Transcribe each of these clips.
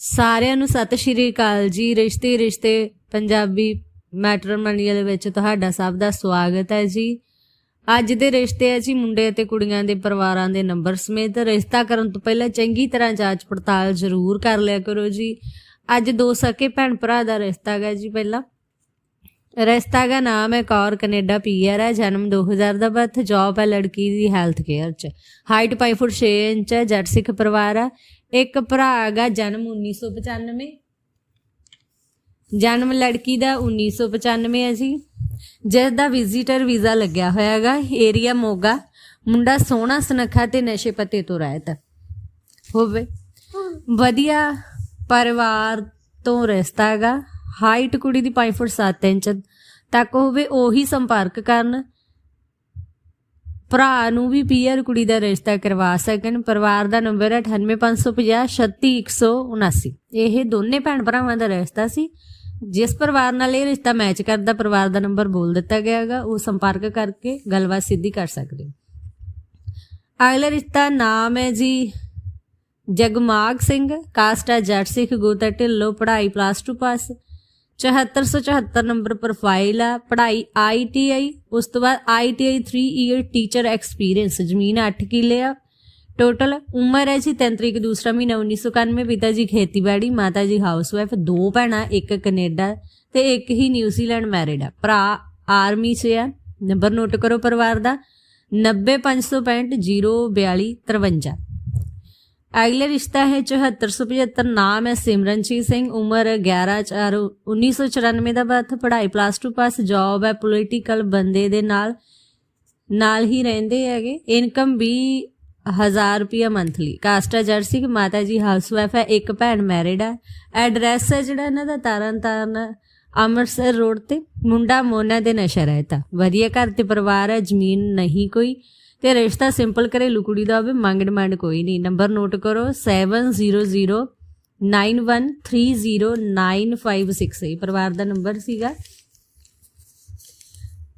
ਸਾਰਿਆਂ ਨੂੰ ਸਤਿ ਸ਼੍ਰੀ ਅਕਾਲ ਜੀ। ਰਿਸ਼ਤੇ ਰਿਸ਼ਤੇ, ਪੰਜਾਬੀ ਮੈਟਰਮਨੀ ਦੇ ਵਿੱਚ ਤੁਹਾਡਾ ਸਭ ਦਾ ਸਵਾਗਤ ਹੈ ਜੀ। ਅੱਜ ਦੇ ਰਿਸ਼ਤੇ ਹੈ ਜੀ ਮੁੰਡੇ ਅਤੇ ਕੁੜੀਆਂ ਦੇ ਪਰਿਵਾਰਾਂ ਦੇ ਨੰਬਰ ਸਮੇਤ। ਰਿਸ਼ਤਾ ਕਰਨ ਤੋਂ ਪਹਿਲਾਂ ਚੰਗੀ ਤਰ੍ਹਾਂ ਜਾਂਚ ਪੜਤਾਲ ਜ਼ਰੂਰ ਕਰ ਲਿਆ ਕਰੋ ਜੀ। ਅੱਜ ਦੋ ਸਕੇ ਭੈਣ ਭਰਾ ਦਾ ਰਿਸ਼ਤਾ ਹੈਗਾ ਜੀ ਪਹਿਲਾਂ। ਰਿਸ਼ਤਾ ਦਾ ਨਾਮ ਹੈ ਕੌਰ, ਕੈਨੇਡਾ ਪੀਆਰ ਹੈ, ਜਨਮ 2000 ਦਾ ਬਰਥ, ਜੌਬ ਹੈ ਲੜਕੀ ਦੀ ਹੈਲਥ ਕੇਅਰ ਚ। ਹਾਈਟ 5 ਫੁੱਟ 6 ਇੰਚ ਹੈ ਜੱਟ ਸਿੱਖ ਪਰਿਵਾਰ ਹੈ। ਇੱਕ ਭਰਾ ਹੈਗਾ ਜਨਮ 1995 ਜਨਮ ਲੜਕੀ ਦਾ 1995 ਹੈ ਜੀ। ਜਿਸ ਦਾ ਵਿਜ਼ਿਟਰ ਵੀਜ਼ਾ ਲੱਗਿਆ ਹੋਇਆ ਹੈਗਾ ਏਰੀਆ ਮੋਗਾ। ਮੁੰਡਾ ਸੋਹਣਾ, ਸੁਨੱਖਾ ਤੇ ਨਸ਼ੇ ਪੱਤੇ ਤੋਂ ਰਹਿਤ। ਹੋਵੇ। ਵਧੀਆ ਪਰਿਵਾਰ ਤੋਂ ਰਿਸ਼ਤਾ ਹੈਗਾ। ਹਾਈਟ ਕੁੜੀ ਦੀ 5 ਫੁੱਟ 7 ਇੰਚ ਤੱਕ ਹੋਵੇ, ਉਹੀ ਸੰਪਰਕ ਕਰਨ। ਭਰਾ ਨੂੰ ਵੀ ਪੀਆਰ ਕੁੜੀ ਦਾ ਰਿਸ਼ਤਾ ਕਰਵਾ ਸਕਣ। ਪਰਿਵਾਰ ਦਾ ਨੰਬਰ ਹੈ 98550 36179 ਇਹ ਦੋਨੇ ਭੈਣ ਭਰਾਵਾਂ ਦਾ ਰਿਸ਼ਤਾ ਸੀ। ਜਿਸ ਪਰਿਵਾਰ ਨਾਲ ਇਹ ਰਿਸ਼ਤਾ ਮੈਚ ਕਰਦਾ, ਪਰਿਵਾਰ ਦਾ ਨੰਬਰ ਬੋਲ ਦਿੱਤਾ ਗਿਆ ਹੈਗਾ। ਉਹ ਸੰਪਰਕ ਕਰਕੇ ਗੱਲਬਾਤ ਸਿੱਧੀ ਕਰ ਸਕਦੇ ਹੋ ਅਗਲਾ ਰਿਸ਼ਤਾ ਨਾਮ ਹੈ ਜੀ ਜਗਮਾਗ ਸਿੰਘ। ਕਾਸਟ ਹੈ ਜੱਟ ਸਿੱਖ ਗੋਤਾ ਢਿੱਲੋਂ, ਪੜ੍ਹਾਈ ਪਲੱਸ 2 ਪਾਸ 7474 ਨੰਬਰ ਪ੍ਰੋਫਾਈਲ ਆ, ਪੜ੍ਹਾਈ ਆਈਟੀਆਈ ਉਸ ਤੋਂ ਬਾਅਦ ਆਈਟੀਆਈ 3 ਇਅਰ ਟੀਚਰ ਐਕਸਪੀਰੀਅੰਸ ਜ਼ਮੀਨ 8 ਕਿੱਲੇ ਆ। ਟੋਟਲ ਉਮਰ ਹੈ ਜੀ 3 ਤਰੀਕ, ਦੂਸਰਾ ਮਹੀਨਾ 1991 ਪਿਤਾ ਜੀ ਖੇਤੀਬਾੜੀ ਮਾਤਾ ਜੀ ਹਾਊਸਵਾਈਫ ਦੋ ਭੈਣਾਂ, ਇੱਕ ਕੈਨੇਡਾ ਤੇ ਇੱਕ ਹੀ ਨਿਊਜ਼ੀਲੈਂਡ ਮੈਰਿਡ ਆ। ਭਰਾ ਆਰਮੀ 'ਚ ਆ, ਨੰਬਰ ਨੋਟ ਕਰੋ ਪਰਿਵਾਰ ਦਾ 90565 04253 ਅਗਲੇ ਰਿਸ਼ਤਾ ਹੈ 7475 ਨਾਮ ਹੈ ਸਿਮਰਨਜੀਤ ਸਿੰਘ, ਉਮਰ 11 4 1994 ਦਾ ਬਰਥ, ਪੜ੍ਹਾਈ ਪਲੱਸ 2 ਪਾਸ ਜੌਬ ਹੈ ਪੋਲੀਟੀਕਲ ਬੰਦੇ ਦੇ ਨਾਲ ਨਾਲ ਹੀ ਰਹਿੰਦੇ ਹੈਗੇ ਇਨਕਮ ਵੀ 1000 ਰੁਪਿਆ ਮੰਥਲੀ ਕਾਸਟਾ ਜਰਸੀ ਕਿ ਮਾਤਾ ਜੀ ਹਾਊਸਵਾਈਫ ਹੈ, ਇੱਕ ਭੈਣ ਮੈਰਿਡ ਹੈ। ਐਡਰੈਸ ਹੈ ਜਿਹੜਾ ਇਹਨਾਂ ਦਾ ਤਾਰਨ ਤਾਰਨ ਅੰਮ੍ਰਿਤਸਰ ਰੋਡ ਤੇ। ਮੁੰਡਾ ਮੋਨਾ ਦੇ ਨਸ਼ਾ ਰਹਿਤਾ। ਵਧੀਆ ਘਰ ਤੇ ਪਰਿਵਾਰ ਹੈ, ਜ਼ਮੀਨ ਨਹੀਂ ਕੋਈ। ਤੇ ਰਿਸ਼ਤਾ ਸਿੰਪਲ ਘਰੇਲੂ ਕੁੜੀ ਦਾ ਹੋਵੇ, ਮੰਗ ਡਿਮਾਂਡ ਕੋਈ ਨਹੀਂ। ਨੰਬਰ ਨੋਟ ਕਰੋ 7009130956 ਪਰਿਵਾਰ ਦਾ ਨੰਬਰ ਸੀਗਾ।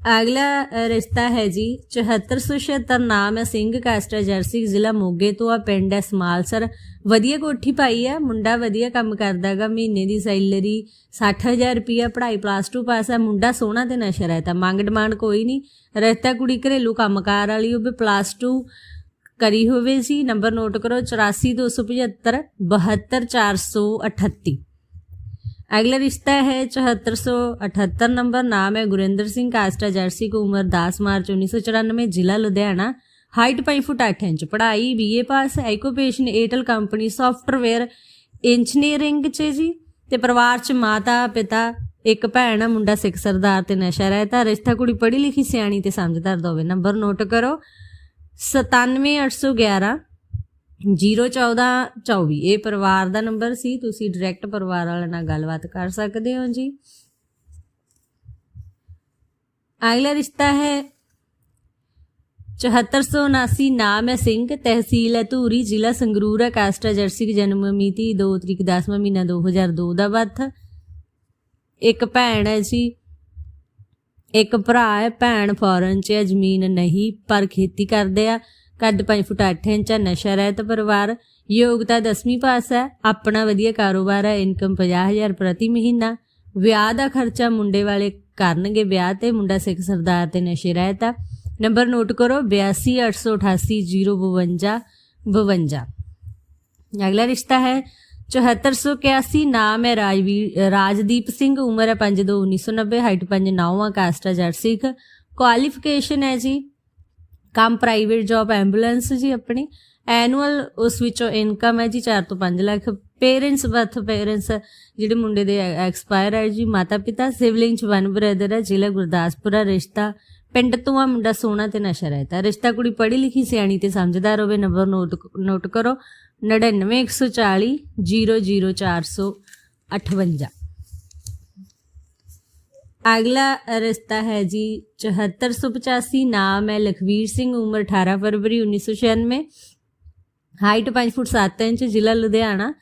ਅਗਲਾ ਰਿਸ਼ਤਾ ਹੈ ਜੀ 7476 ਨਾਮ ਹੈ ਸਿੰਘ ਕਾਸਟਾ ਜਰਸੀ, ਜ਼ਿਲ੍ਹਾ ਮੋਗੇ ਤੋਂ ਆ, ਪਿੰਡ ਹੈ ਸਮਾਲਸਰ। ਵਧੀਆ ਕੋਠੀ ਪਾਈ ਹੈ, ਮੁੰਡਾ ਵਧੀਆ ਕੰਮ ਕਰਦਾਗਾ ਮਹੀਨੇ ਦੀ ਸੈਲਰੀ 60000 ਰੁਪਿਆ ਪੜ੍ਹਾਈ ਪਲੱਸ 2 ਪਾਸ ਹੈ, ਮੁੰਡਾ ਸੋਹਣਾ ਤੇ ਨਸ਼ਾ ਤਾਂ ਮੰਗ ਡਿਮਾਂਡ ਕੋਈ ਨਹੀਂ। ਰਿਸ਼ਤਾ ਕੁੜੀ ਘਰੇਲੂ ਕੰਮਕਾਰ ਵਾਲੀ, ਉਹ ਵੀ ਪਲੱਸ 2 ਕਰੀ ਹੋਵੇ ਸੀ, ਨੰਬਰ ਨੋਟ ਕਰੋ 84275 72438 अगला रिश्ता है चौहत्तर सौ अठहत्तर नंबर नाम है गुरिंदर सिंह कास्टा जर्सी को उम्र 10 मार्च उन्नीस सौ चौरानवे जिला लुधियाना हाइट पाई फुट अठ इंच पढ़ाई BA pass occupation Airtel company software engineering 'ਚ ਜੀ ਤੇ ਪਰਿਵਾਰ 'ਚ ਮਾਤਾ ਪਿਤਾ ਇੱਕ ਭੈਣ ਆ ਮੁੰਡਾ ਸਿੱਖ ਸਰਦਾਰ ਤੇ ਨਸ਼ਾ ਰਹਿਤਾ ਰਿਸ਼ਤਾ ਕੁੜੀ ਪੜ੍ਹੀ ਲਿਖੀ ਸਿਆਣੀ ਤੇ ਸਮਝਦਾਰ ਦਾ ਹੋਵੇ ਨੰਬਰ ਨੋਟ ਕਰੋ 97811 01424 ਇਹ ਪਰਿਵਾਰ ਦਾ ਨੰਬਰ ਸੀ। ਤੁਸੀਂ ਡਾਇਰੈਕਟ ਪਰਿਵਾਰ ਵਾਲਿਆਂ ਨਾਲ ਗੱਲਬਾਤ ਕਰ ਸਕਦੇ ਹੋ ਜੀ। ਅਗਲਾ ਰਿਸ਼ਤਾ ਹੈ 7479 ਨਾਮ ਹੈ ਸਿੰਘ। ਤਹਿਸੀਲ ਹੈ ਧੂਰੀ। ਜ਼ਿਲ੍ਹਾ ਸੰਗਰੂਰ ਹੈ। ਕਾਸਟਾ ਜਰਸੀ ਦੀ ਜਨਮ ਮਿਤੀ 2 ਤਰੀਕ 10ਵਾਂ ਮਹੀਨਾ 2002 ਦਾ ਬਰਥ ਇੱਕ ਭੈਣ ਹੈ ਜੀ। ਇੱਕ ਭਰਾ ਹੈ। ਭੈਣ ਫੋਰਨ 'ਚ ਹੈ। ਜ਼ਮੀਨ ਨਹੀਂ, ਪਰ ਖੇਤੀ ਕਰਦੇ ਆ। ਕੱਦ 5 ਫੁੱਟ 8 ਇੰਚ ਨਸ਼ਾ ਰਹਿਤ ਪਰਿਵਾਰ ਯੋਗਤਾ 10ਵੀਂ ਪਾਸ ਹੈ, ਆਪਣਾ ਵਧੀਆ ਕਾਰੋਬਾਰ ਹੈ ਇਨਕਮ 50000 ਪ੍ਰਤੀ ਮਹੀਨਾ। ਵਿਆਹ ਦਾ ਖਰਚਾ ਮੁੰਡੇ ਵਾਲੇ ਕਰਨਗੇ ਵਿਆਹ ਤੇ, ਮੁੰਡਾ ਸਿੱਖ ਸਰਦਾਰ ਤੇ ਨਸ਼ੇ ਰਹਿਤ ਆ। ਨੰਬਰ ਨੋਟ ਕਰੋ 82888052 52 ਅਗਲਾ ਰਿਸ਼ਤਾ ਹੈ 7481 ਨਾਮ ਹੈ ਰਾਜਵੀਰ ਰਾਜਦੀਪ ਸਿੰਘ, ਉਮਰ ਹੈ 5/2/1990 ਹਾਈਟ 5/9 ਕਾਸਟਾ ਜਰਸਿਕ ਕੁਆਲੀਫਿਕੇਸ਼ਨ ਹੈ ਜੀ ਕੰਮ ਪ੍ਰਾਈਵੇਟ ਜੌਬ ਐਂਬੂਲੈਂਸ ਜੀ ਆਪਣੀ ਐਨੂਅਲ ਉਸ ਵਿੱਚੋਂ ਇਨਕਮ ਹੈ ਜੀ 4 ਤੋਂ 5 ਲੱਖ। ਪੇਰੈਂਟਸ ਬਰਥ ਪੇਰੈਂਟਸ ਜਿਹੜੇ ਮੁੰਡੇ ਦੇ ਐਕਸਪਾਇਰ ਹੈ ਜੀ ਮਾਤਾ ਪਿਤਾ ਸਿਵਲਿੰਗ ਚ ਵਨ ਬ੍ਰਦਰ ਹੈ, ਜ਼ਿਲ੍ਹਾ ਗੁਰਦਾਸਪੁਰ ਹੈ ਰਿਸ਼ਤਾ, ਪਿੰਡ ਤੋਂ ਆ ਮੁੰਡਾ ਸੋਹਣਾ ਤੇ ਨਸ਼ਾ ਰਹਿਤਾ। ਰਿਸ਼ਤਾ ਕੁੜੀ ਪੜ੍ਹੀ ਲਿਖੀ, ਸਿਆਣੀ ਤੇ ਸਮਝਦਾਰ ਹੋਵੇ ਨੰਬਰ ਨੋਟ ਨੋਟ ਕਰੋ 99140 00458 ਅਗਲਾ ਰਿਸ਼ਤਾ ਹੈ ਜੀ 7485 ਨਾਮ ਹੈ ਲਖਵੀਰ ਸਿੰਘ, ਉਮਰ 18 ਫਰਵਰੀ 1996 ਹਾਈਟ 5 ਫੁੱਟ 7 ਇੰਚ, ਜ਼ਿਲ੍ਹਾ ਲੁਧਿਆਣਾ।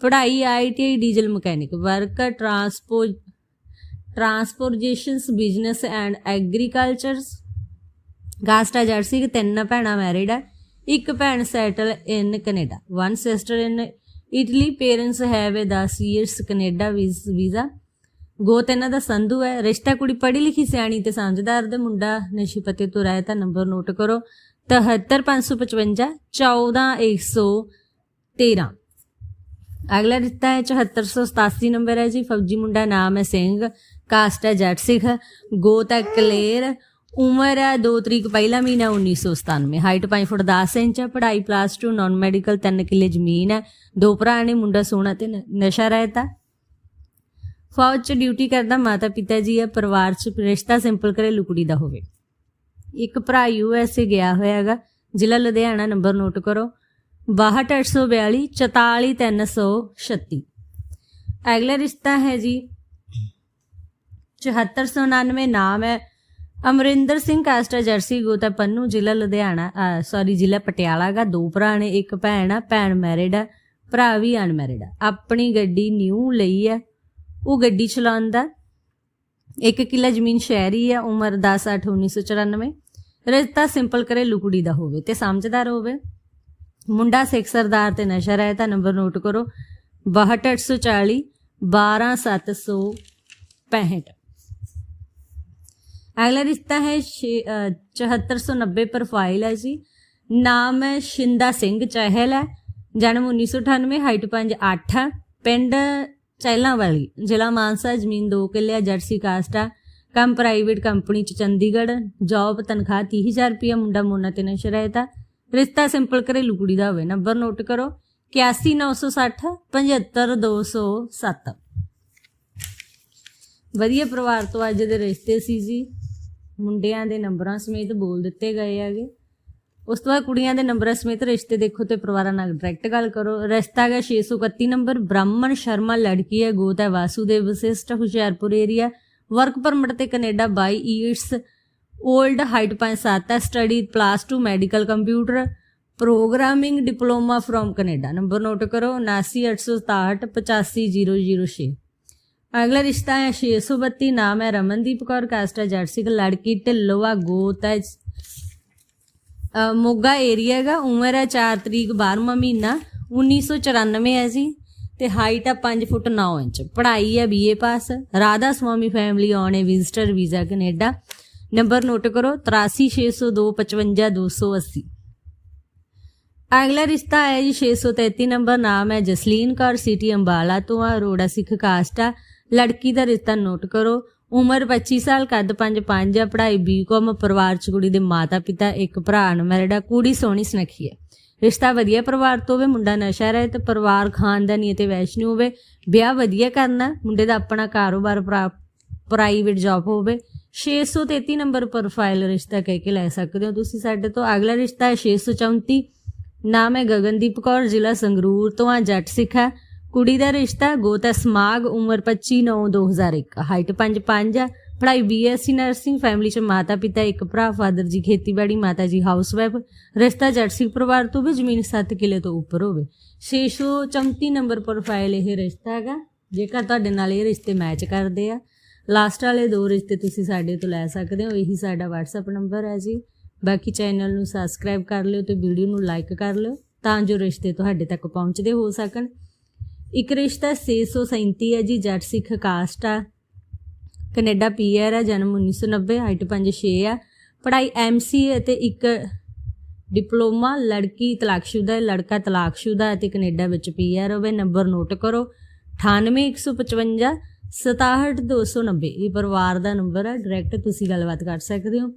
ਪੜ੍ਹਾਈ ITI diesel mechanic work transport transportations, business and agricultures. ਗਾਸਟਾ ਜਰਸੀ, ਤਿੰਨ ਭੈਣਾਂ ਮੈਰਿਡ ਹੈ। ਇੱਕ ਭੈਣ settle in Canada one sister in Italy parents have a 10 years Canada visa. ਗੋਤ ਇਹਨਾਂ ਦਾ ਸੰਧੂ ਹੈ, ਰਿਸ਼ਤਾ ਕੁੜੀ ਪੜ੍ਹੀ ਲਿਖੀ ਸਿਆਣੀ ਤੇ ਸਮਝਦਾਰ ਦੇ ਮੁੰਡਾ ਨਸ਼ੇ ਪੱਤੇ ਤੋਂ ਰਹਿ ਤਾਂ ਨੰਬਰ ਨੋਟ ਕਰੋ। 77555 14113 ਅਗਲਾ ਰਿਸ਼ਤਾ ਹੈ 7487 ਨੰਬਰ ਹੈ ਜੀ, ਫੌਜੀ ਮੁੰਡਾ ਨਾਮ ਹੈ ਸਿੰਘ, ਕਾਸਟ ਹੈ ਜੱਟ ਸਿੱਖ, ਗੋਤ ਹੈ ਕਲੇਰ, ਉਮਰ ਹੈ 2 ਤਰੀਕ ਪਹਿਲਾ ਮਹੀਨਾ 1997 ਹਾਈਟ 5 ਫੁੱਟ 10 ਇੰਚ ਹੈ, ਪੜ੍ਹਾਈ ਪਲੱਸ 2 ਨਾਨ ਮੈਡੀਕਲ 3 ਕਿੱਲੇ ਜ਼ਮੀਨ ਹੈ, ਦੋ ਭਰਾ ਨੇ, ਮੁੰਡਾ ਸੋਹਣਾ ਤੇ ਨ- ਨਸ਼ਾ ਰਹਿਤਾ। ਫੌਜ 'ਚ ਡਿਊਟੀ ਕਰਦਾ ਮਾਤਾ ਪਿਤਾ ਜੀ ਹੈ ਪਰਿਵਾਰ 'ਚ ਰਿਸ਼ਤਾ ਸਿੰਪਲ ਘਰੇਲੂ ਲੁਕੜੀ ਦਾ ਹੋਵੇ। ਇੱਕ ਭਰਾ ਯੂ ਐਸ ਏ ਗਿਆ ਹੋਇਆ ਹੈਗਾ, ਜ਼ਿਲ੍ਹਾ ਲੁਧਿਆਣਾ, ਨੰਬਰ ਨੋਟ ਕਰੋ। 62842 44336 ਅਗਲਾ ਰਿਸ਼ਤਾ ਹੈ ਜੀ 7499 ਨਾਮ ਹੈ ਅਮਰਿੰਦਰ ਸਿੰਘ ਕਾਸਟਾ ਜਰਸੀ ਗੋਤਾ ਪੰਨੂ, ਜ਼ਿਲ੍ਹਾ ਲੁਧਿਆਣਾ ਸੌਰੀ ਜ਼ਿਲ੍ਹਾ ਪਟਿਆਲਾ ਦਾ ਦੋ ਭਰਾ ਨੇ, ਇੱਕ ਭੈਣ ਆ, ਭੈਣ ਮੈਰਿਡ ਆ, ਭਰਾ ਵੀ ਅਨਮੈਰਿਡ ਆ। ਆਪਣੀ ਗੱਡੀ ਨਿਊ ਲਈ ਆ। ਉਹ ਗੱਡੀ ਚਲਾਉਂਦਾ ਇੱਕ ਕਿੱਲਾ ਜ਼ਮੀਨ ਸ਼ਹਿਰੀ ਆ ਉਮਰ 10 8 1994 ਰਿਸ਼ਤਾ ਸਿੰਪਲ ਘਰੇਲੂ ਕੁੜੀ ਦਾ ਹੋਵੇ ਤੇ ਸਮਝਦਾਰ ਹੋਵੇ। ਮੁੰਡਾ ਸਿੱਖ ਸਰਦਾਰ ਤੇ ਨਸ਼ਾ ਰਹਿਤਾ ਨੰਬਰ ਨੋਟ ਕਰੋ। 62840 12765 ਅਗਲਾ ਰਿਸ਼ਤਾ ਹੈ ਛੇ- ਅ, 7490 ਪ੍ਰੋਫਾਈਲ ਹੈ ਜੀ। ਨਾਮ ਹੈ ਸ਼ਿੰਦਾ ਸਿੰਘ ਚਹਿਲ ਹੈ। ਜਨਮ 1998 ਹਾਈਟ 5 8 ਪਿੰਡ ਚੈਲਾਂ ਵਾਲੀ। ਜ਼ਿਲ੍ਹਾ ਮਾਨਸਾ, ਜ਼ਮੀਨ 2 ਕਿੱਲੇ, ਜਰਸੀ ਕਾਸਟਾ ਕੰਮ ਪ੍ਰਾਈਵੇਟ ਕੰਪਨੀ ਚ ਚੰਡੀਗੜ੍ਹ। ਜੌਬ ਤਨਖਾਹ 30000 ਰੁਪਏ ਮੁੰਡਾ ਮੋਨਾ ਤੇ ਨਸ਼ਰ ਰਹਿਤਾ ਰਿਸ਼ਤਾ ਸਿੰਪਲ ਘਰੇਲੂ ਲੁਕੜੀ ਦਾ ਹੋਵੇ। ਨੰਬਰ ਨੋਟ ਕਰੋ। 81960 75207 ਵਧੀਆ ਪਰਿਵਾਰ ਤੋਂ ਅੱਜ ਦੇ ਰਿਸ਼ਤੇ ਸੀ ਜੀ। ਮੁੰਡਿਆਂ ਦੇ ਨੰਬਰਾਂ ਸਮੇਤ ਬੋਲ ਦਿੱਤੇ ਗਏ ਹੈਗੇ। ਉਸ ਤੋਂ ਬਾਅਦ ਕੁੜੀਆਂ ਦੇ ਨੰਬਰਾਂ ਸਮੇਤ ਰਿਸ਼ਤੇ ਦੇਖੋ ਤੇ ਪਰਿਵਾਰਾਂ ਨਾਲ ਡਾਇਰੈਕਟ ਗੱਲ ਕਰੋ। ਰਿਸ਼ਤਾ ਹੈ 631 ਨੰਬਰ, ਬ੍ਰਾਹਮਣ ਸ਼ਰਮਾ ਲੜਕੀ ਹੈ, ਗੋਤ ਹੈ, Vasudev, Vashisht, Hoshiarpur area work permit ਤੇ ਕੈਨੇਡਾ 22 ਇਅਰਸ 올ਡ ਹਾਈਟ 5-7 ਹੈ study plus 2 medical computer programming diploma from Canada. Number note ਕਰੋ 79867 85006 ਅਗਲਾ ਰਿਸ਼ਤਾ ਹੈ 632 ਨਾਮ ਹੈ ਰਮਨਦੀਪ ਕੌਰ ਕਾਸਟਾ ਜਰਸਿਕ ਲੜਕੀ, ਢਿੱਲੋਆ, ਗੋਤ ਹੈ ਮੋਗਾ ਏਰੀਆ ਦਾ ਉਮਰ ਹੈ 4 ਤਰੀਕ 12ਵਾਂ ਮਹੀਨਾ 1994 ਹੈ ਜੀ ਤੇ ਹਾਈਟ ਆ 5 ਫੁੱਟ 9 ਇੰਚ। ਪੜ੍ਹਾਈ ਹੈ BA pass Radha Swami family on ਹੈ visitor visa Canada. Number note ਕਰੋ 83602 55280 ਅਗਲਾ ਰਿਸ਼ਤਾ ਹੈ ਜੀ 633 ਨੰਬਰ ਨਾਮ ਹੈ ਜਸਲੀਨ ਕੌਰ ਸਿਟੀ ਅੰਬਾਲਾ ਤੋਂ ਆ ਰੋੜਾ ਸਿੱਖ ਕਾਸਟ ਆ। ਲੜਕੀ ਦਾ ਰਿਸ਼ਤਾ ਨੋਟ ਕਰੋ ਉਮਰ 25 ਸਾਲ, ਕੱਦ 5-5 ਆ, ਪੜ੍ਹਾਈ ਬੀਕਾਮ ਪਰਿਵਾਰ ਚ ਕੁੜੀ ਦੇ ਮਾਤਾ ਪਿਤਾ, ਇੱਕ ਭਰਾ ਅਨਮੈਰਿਡ ਆ ਕੁੜੀ ਸੋਹਣੀ ਸੁਨੱਖੀ ਹੈ ਰਿਸ਼ਤਾ ਵਧੀਆ ਪਰਿਵਾਰ ਤੋਂ ਹੋਵੇ, ਮੁੰਡਾ ਨਸ਼ਾ ਰਹੇ ਤੇ ਪਰਿਵਾਰ ਖਾਨਦਾਨੀ ਅਤੇ ਵੈਸ਼ਨੂ ਹੋਵੇ, ਵਿਆਹ ਵਧੀਆ ਕਰਨਾ, ਮੁੰਡੇ ਦਾ ਆਪਣਾ ਕਾਰੋਬਾਰ ਪ੍ਰਾਈਵੇਟ ਜੌਬ ਹੋਵੇ 633 ਨੰਬਰ ਪ੍ਰੋਫਾਈਲ ਰਿਸ਼ਤਾ ਕਹਿ ਕੇ ਲੈ ਸਕਦੇ ਹੋ ਤੁਸੀਂ ਸਾਡੇ ਤੋਂ। ਅਗਲਾ ਰਿਸ਼ਤਾ ਹੈ 634 ਨਾਮ ਹੈ ਗਗਨਦੀਪ ਕੌਰ, ਜ਼ਿਲ੍ਹਾ ਸੰਗਰੂਰ ਤੋਂ ਆ, ਜੱਟ ਸਿੱਖ। ਹੈ ਕੁੜੀ ਦਾ ਰਿਸ਼ਤਾ ਗੋਤ ਹੈ ਸਮਾਗ, ਉਮਰ 25 9 2001 ਹਾਈਟ 5 5 ਹੈ ਪੜ੍ਹਾਈ ਬੀਐਸਸੀ ਨਰਸਿੰਗ, ਫੈਮਿਲੀ ਚ ਮਾਤਾ ਪਿਤਾ ਇੱਕ ਭਰਾ, ਫਾਦਰ ਜੀ ਖੇਤੀਬਾੜੀ, ਮਾਤਾ ਜੀ ਹਾਊਸਵਾਈਫ। ਰਿਸ਼ਤਾ ਜੱਟ ਸਿੱਖ ਪਰਿਵਾਰ ਤੋਂ ਵੀ ਜ਼ਮੀਨ 7 ਕਿੱਲੇ ਤੋਂ ਉੱਪਰ ਹੋਵੇ। 634 ਨੰਬਰ ਪ੍ਰੋਫਾਈਲ ਇਹ ਰਿਸ਼ਤਾ ਹੈਗਾ, ਜੇਕਰ ਤੁਹਾਡੇ ਨਾਲ ਇਹ ਰਿਸ਼ਤੇ ਮੈਚ ਕਰਦੇ ਆ। ਲਾਸਟ ਵਾਲੇ ਦੋ ਰਿਸ਼ਤੇ ਤੁਸੀਂ ਸਾਡੇ ਤੋਂ ਲੈ ਸਕਦੇ ਹੋ, ਇਹੀ ਸਾਡਾ WhatsApp ਨੰਬਰ ਹੈ ਜੀ। ਬਾਕੀ ਚੈਨਲ ਨੂੰ ਸਬਸਕ੍ਰਾਈਬ ਕਰ ਲਿਓ ਤੇ ਵੀਡੀਓ ਨੂੰ ਲਾਈਕ ਕਰ ਲਿਓ, ਤਾਂ ਜੋ ਰਿਸ਼ਤੇ ਤੁਹਾਡੇ ਤੱਕ ਪਹੁੰਚਦੇ ਹੋ ਸਕਣ। ਇੱਕ ਰਿਸ਼ਤਾ 637 ਹੈ ਜੀ, ਜੱਟ ਸਿੱਖ ਕਾਸਟ ਆ। ਕੈਨੇਡਾ ਪੀਆਰ ਆ, ਜਨਮ 1990 ਹਾਈਟ 5'6 ਆ। ਪੜ੍ਹਾਈ ਐਮਸੀਏ ਅਤੇ ਇੱਕ ਡਿਪਲੋਮਾ, ਲੜਕੀ ਤਲਾਕਸ਼ੁਦਾ ਹੈ ਲੜਕਾ ਤਲਾਕਸ਼ੁਦਾ ਅਤੇ ਕੈਨੇਡਾ ਵਿੱਚ ਪੀਆਰ ਹੋਵੇ। ਨੰਬਰ ਨੋਟ ਕਰੋ 98155 67290 ਇਹ ਪਰਿਵਾਰ ਦਾ ਨੰਬਰ ਹੈ ਡਾਇਰੈਕਟ ਤੁਸੀਂ ਗੱਲਬਾਤ ਕਰ ਸਕਦੇ ਹੋ।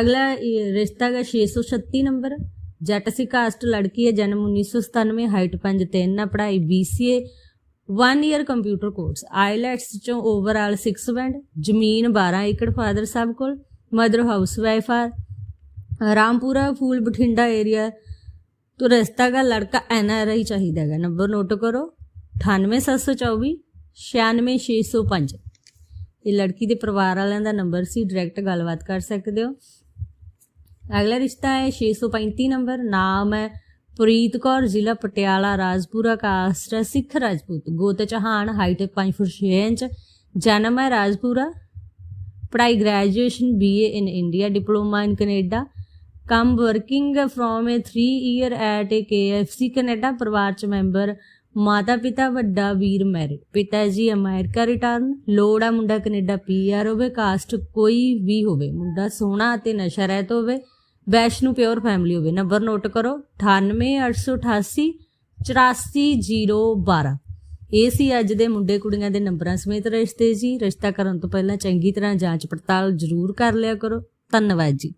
ਅਗਲਾ ਇਹ ਰਿਸ਼ਤਾ ਦਾ 636 ਨੰਬਰ। ਜੱਟ ਸੀ ਕਾਸਟ ਲੜਕੀ ਹੈ, ਜਨਮ 1997 ਹਾਈਟ 5'3 ਆ ਪੜ੍ਹਾਈ BCA 1 year computer course IELTS ਚੋਂ ਓਵਰਆਲ 6 ਬੈਂਡ ਜ਼ਮੀਨ 12 ਏਕੜ ਫਾਦਰ ਸਾਹਿਬ ਕੋਲ ਮਦਰ ਹਾਊਸ ਵਾਈਫ ਆ, ਰਾਮਪੁਰਾ ਫੂਲ ਬਠਿੰਡਾ ਏਰੀਆ ਤੋਂ ਰਸਤਾ ਦਾ ਲੜਕਾ ਐਨਆਰਆਈ ਚਾਹੀਦਾ ਹੈਗਾ ਨੰਬਰ ਨੋਟ ਕਰੋ 98724 96605 ਇਹ ਲੜਕੀ ਦੇ ਪਰਿਵਾਰ ਵਾਲਿਆਂ ਦਾ ਨੰਬਰ ਸੀ ਡਾਇਰੈਕਟ ਗੱਲਬਾਤ ਕਰ ਸਕਦੇ ਹੋ। ਅਗਲਾ ਰਿਸ਼ਤਾ ਹੈ 635 ਨੰਬਰ, ਨਾਮ ਹੈ ਪ੍ਰੀਤ ਕੌਰ, ਜ਼ਿਲ੍ਹਾ ਪਟਿਆਲਾ, ਰਾਜਪੁਰਾ, ਕਾਸਟ ਹੈ ਸਿੱਖ ਰਾਜਪੂਤ। ਗੋਤ ਚਹਾਨ ਹਾਈਟ 5 ਫੁੱਟ 6 ਇੰਚ। ਜਨਮ ਹੈ ਰਾਜਪੁਰਾ, ਪੜ੍ਹਾਈ graduation BA in India, diploma in Canada. ਕੰਮ working from a 3 year at a KFC Canada, ਪਰਿਵਾਰ ਚ ਮੈਂਬਰ, ਮਾਤਾ ਪਿਤਾ, ਵੱਡਾ ਵੀਰ, ਮੈਰਿਡ। ਪਿਤਾ ਜੀ, ਅਮਰੀਕਾ ਰਿਟਰਨ। ਲੋੜ ਆ ਮੁੰਡਾ ਕੈਨੇਡਾ ਪੀਆਰ ਹੋਵੇ, ਕਾਸਟ ਕੋਈ ਵੀ ਹੋਵੇ। ਮੁੰਡਾ ਸੋਹਣਾ ਅਤੇ ਨਸ਼ਾ ਰਹਿਤ ਹੋਵੇ। ਵੈਸ਼ਨੂ ਪਿਓਰ ਫੈਮਿਲੀ ਹੋਵੇ। ਨੰਬਰ ਨੋਟ ਕਰੋ 98888 84012 ਇਹ ਸੀ ਅੱਜ ਦੇ ਮੁੰਡੇ ਕੁੜੀਆਂ ਦੇ ਨੰਬਰਾਂ ਸਮੇਤ ਰਿਸ਼ਤੇ ਜੀ। ਰਿਸ਼ਤਾ ਕਰਨ ਤੋਂ ਪਹਿਲਾਂ ਚੰਗੀ ਤਰ੍ਹਾਂ ਜਾਂਚ ਪੜਤਾਲ ਜ਼ਰੂਰ ਕਰ ਲਿਆ ਕਰੋ। ਧੰਨਵਾਦ ਜੀ।